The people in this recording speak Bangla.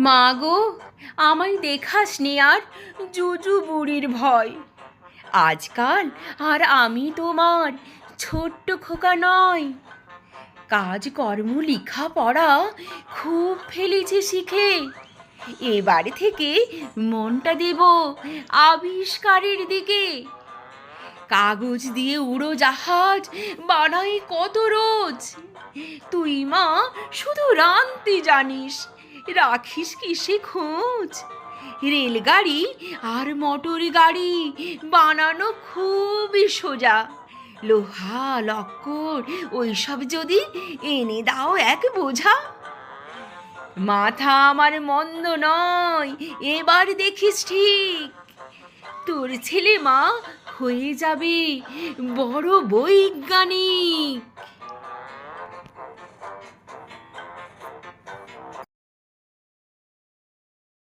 মা গো, আমায় দেখাস নি আর জুজু বুড়ির ভয়। আজকাল আর আমি তোমার ছোট্ট খোকা নয় কাজকর্ম লেখা পড়া খুব ফেলেছি শিখে। এবারে থেকে মনটা দেব আবিষ্কারের দিকে। কাগজ দিয়ে উড়ো জাহাজ বানাই কত রোজ। তুই মা, শুধু রানতে জানিস। রাখিস কিসে খোঁজ? রেলগাড়ি আর মোটর গাড়ি বানানো খুবই সোজা। লোহা, লক্কর, ওইসব যদি এনে দাও এক বোঝা। মাথা আমার মন্দ নয়, এবার দেখিস ঠিক। তোর ছেলে মা হয়ে যাবে বড় বৈজ্ঞানিক।